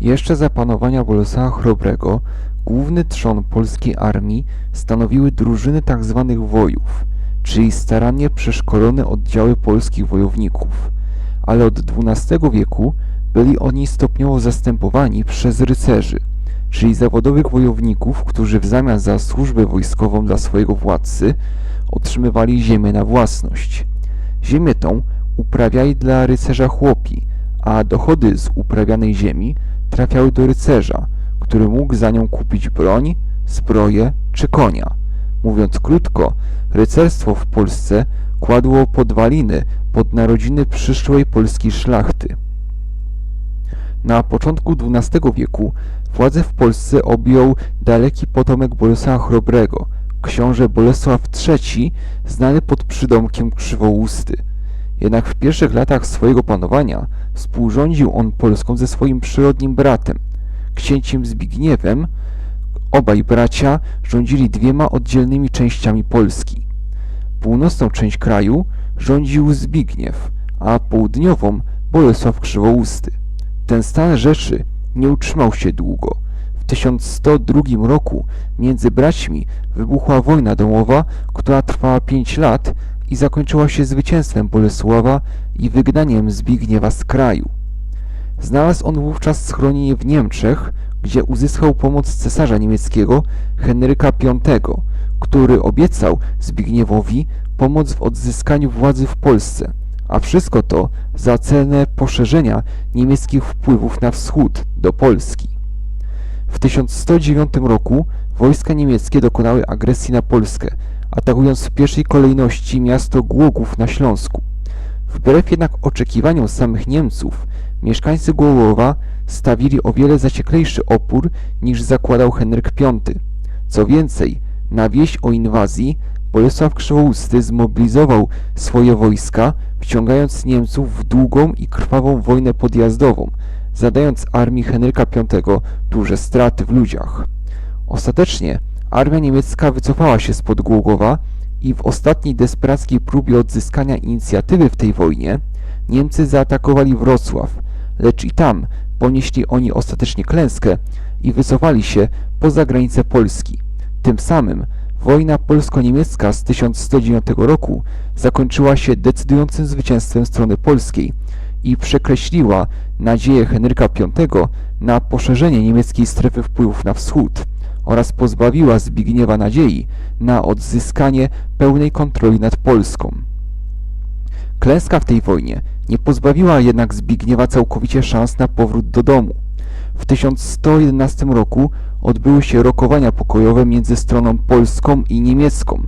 Jeszcze za panowania Bolesława Chrobrego główny trzon polskiej armii stanowiły drużyny tzw. wojów, czyli starannie przeszkolone oddziały polskich wojowników, ale od XII wieku byli oni stopniowo zastępowani przez rycerzy, czyli zawodowych wojowników, którzy w zamian za służbę wojskową dla swojego władcy otrzymywali ziemię na własność. Ziemię tą uprawiali dla rycerza chłopi, a dochody z uprawianej ziemi trafiały do rycerza, który mógł za nią kupić broń, zbroję czy konia. Mówiąc krótko, rycerstwo w Polsce kładło podwaliny pod narodziny przyszłej polskiej szlachty. Na początku XII wieku władzę w Polsce objął daleki potomek Bolesława Chrobrego, książę Bolesław III, znany pod przydomkiem Krzywousty. Jednak w pierwszych latach swojego panowania współrządził on Polską ze swoim przyrodnim bratem, księciem Zbigniewem. Obaj bracia rządzili dwiema oddzielnymi częściami Polski. Północną część kraju rządził Zbigniew, a południową Bolesław Krzywousty. Ten stan rzeczy nie utrzymał się długo. W 1102 roku między braćmi wybuchła wojna domowa, która trwała pięć lat i zakończyła się zwycięstwem Bolesława i wygnaniem Zbigniewa z kraju. Znalazł on wówczas schronienie w Niemczech, gdzie uzyskał pomoc cesarza niemieckiego Henryka V, który obiecał Zbigniewowi pomoc w odzyskaniu władzy w Polsce, a wszystko to za cenę poszerzenia niemieckich wpływów na wschód do Polski. W 1109 roku wojska niemieckie dokonały agresji na Polskę, atakując w pierwszej kolejności miasto Głogów na Śląsku. Wbrew jednak oczekiwaniom samych Niemców, mieszkańcy Głogowa stawili o wiele zacieklejszy opór niż zakładał Henryk V. Co więcej, na wieść o inwazji Bolesław Krzywousty zmobilizował swoje wojska, wciągając Niemców w długą i krwawą wojnę podjazdową, zadając armii Henryka V duże straty w ludziach. Ostatecznie armia niemiecka wycofała się spod Głogowa i w ostatniej desperackiej próbie odzyskania inicjatywy w tej wojnie Niemcy zaatakowali Wrocław, lecz i tam ponieśli oni ostatecznie klęskę i wycofali się poza granice Polski. Tym samym wojna polsko-niemiecka z 1109 roku zakończyła się decydującym zwycięstwem strony polskiej i przekreśliła nadzieję Henryka V na poszerzenie niemieckiej strefy wpływów na wschód oraz pozbawiła Zbigniewa nadziei na odzyskanie pełnej kontroli nad Polską. Klęska w tej wojnie nie pozbawiła jednak Zbigniewa całkowicie szans na powrót do domu. W 1111 roku odbyły się rokowania pokojowe między stroną polską i niemiecką,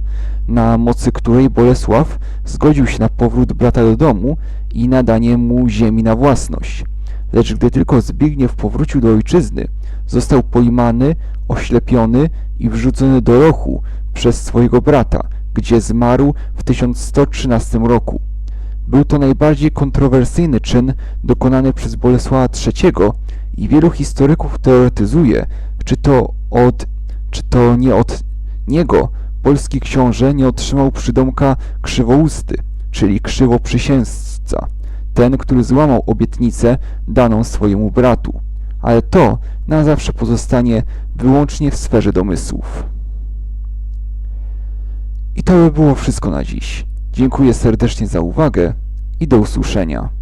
na mocy której Bolesław zgodził się na powrót brata do domu i nadanie mu ziemi na własność. Lecz gdy tylko Zbigniew powrócił do ojczyzny, został pojmany, oślepiony i wrzucony do rochu przez swojego brata, gdzie zmarł w 1113 roku. Był to najbardziej kontrowersyjny czyn dokonany przez Bolesława III i wielu historyków teoretyzuje, czy to od, czy to nie od niego polski książę nie otrzymał przydomka krzywousty, czyli krzywoprzysięzca, ten, który złamał obietnicę daną swojemu bratu. Ale to na zawsze pozostanie wyłącznie w sferze domysłów. I to by było wszystko na dziś. Dziękuję serdecznie za uwagę i do usłyszenia.